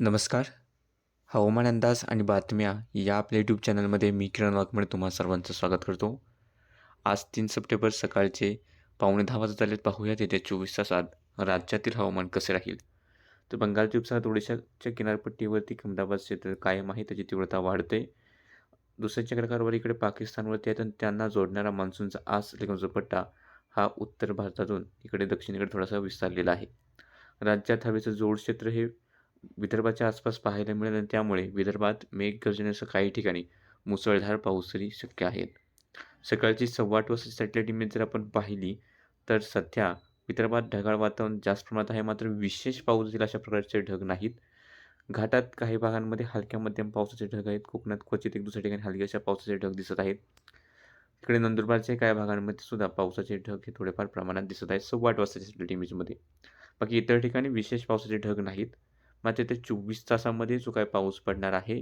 नमस्कार. हवामान अंदाज आणि बातम्या या आपल्या यूट्यूब चॅनलमध्ये मी किरण वाघमळे तुम्हा सर्वांचं स्वागत करतो. आज तीन सप्टेंबर सकाळचे पावणे दहा वाजत आलेत. पाहूयात येत्या चोवीस तासात राज्यातील हवामान कसे राहील? तर बंगालच्या उपसागरात ओडिशाच्या किनारपट्टीवरती अहमदाबाद क्षेत्र कायम आहे. त्याची तीव्रता वाढते. दुसऱ्या चक्रकारवर इकडे पाकिस्तानवरती आहेत आणि त्यांना जोडणारा मान्सूनचा आज जो पट्टा हा उत्तर भारतातून इकडे दक्षिणेकडे थोडासा विस्तारलेला आहे. राज्यात हवेचं जोड क्षेत्र हे विदर्भाच्या आसपास पाहायला मिळेल आणि त्यामुळे विदर्भात मेघगर्जनेसह काही ठिकाणी मुसळधार पाऊसही शक्य आहेत सकाळची सव्वा आठ वाजता सॅटेलाईट इमेज जर आपण पाहिली तर सध्या विदर्भात ढगाळ वातावरण जास्त प्रमाणात आहे. मात्र विशेष पाऊस येईल अशा प्रकारचे ढग नाहीत. घाटात काही भागांमध्ये हलक्या मध्यम पावसाचे ढग आहेत. कोकणात क्वचित एक दुसऱ्या ठिकाणी हलक्याशा पावसाचे ढग दिसत आहेत. इकडे नंदुरबारच्या काही भागांमध्ये सुद्धा पावसाचे ढग हे थोडेफार प्रमाणात दिसत आहेत. सव्वा आठ वाजताच्या सॅटेलाईट इमेजमध्ये बाकी इतर ठिकाणी विशेष पावसाचे ढग नाहीत. मात्र ते चोवीस तासामध्ये जो काय पाऊस पडणार आहे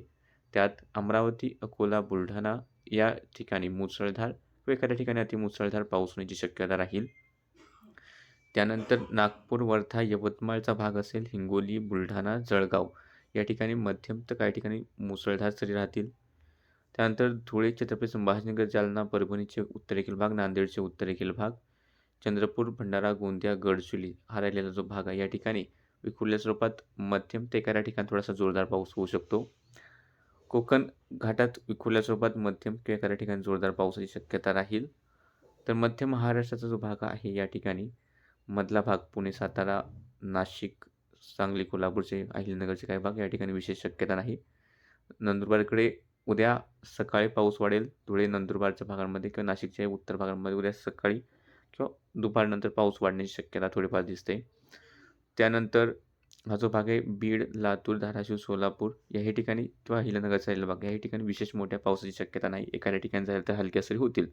त्यात अमरावती अकोला बुलढाणा या ठिकाणी मुसळधार व एखाद्या ठिकाणी अतिमुसळधार पाऊस होण्याची शक्यता राहील. त्यानंतर नागपूर वर्धा यवतमाळचा भाग असेल हिंगोली बुलढाणा जळगाव या ठिकाणी मध्यम तर काही ठिकाणी मुसळधार सरी राहतील. त्यानंतर धुळे छत्रपती संभाजीनगर जालना परभणीचे उत्तरेखील भाग नांदेडचे उत्तरेखील भाग चंद्रपूर भंडारा गोंदिया गडचुली हा राहिलेला जो भाग आहे या ठिकाणी विखुरल्या स्वरूपात मध्यम ते एखाद्या ठिकाणी थोडासा जोरदार पाऊस होऊ शकतो. कोकण घाटात विखुरल्या स्वरूपात मध्यम किंवा एखाद्या ठिकाणी जोरदार पावसाची शक्यता राहील. तर मध्य महाराष्ट्राचा जो भाग आहे या ठिकाणी मधला भाग पुणे सातारा नाशिक सांगली कोल्हापूरचे अहिलनगरचे काही भाग या ठिकाणी विशेष शक्यता नाही. नंदुरबारकडे उद्या सकाळी पाऊस वाढेल. धुळे नंदुरबारच्या भागांमध्ये किंवा नाशिकच्या उत्तर भागांमध्ये उद्या सकाळी किंवा दुपारनंतर पाऊस वाढण्याची शक्यता थोडीफार दिसते. त्यानंतर हा जो भाग आहे बीड लातूर धाराशिव सोलापूर याही ठिकाणी किंवा हिलनगर राहिलेला भाग याही ठिकाणी विशेष मोठ्या पावसाची शक्यता नाही. एखाद्या ठिकाणी जायला तर हलक्या सरी होतील.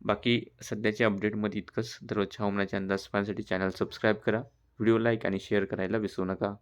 बाकी सध्याच्या अपडेटमध्ये इतकंच. दररोजच्या हवामानाचे अंदाज पाहण्यासाठी चॅनल सबस्क्राईब करा. व्हिडिओ लाईक आणि शेअर करायला विसरू नका.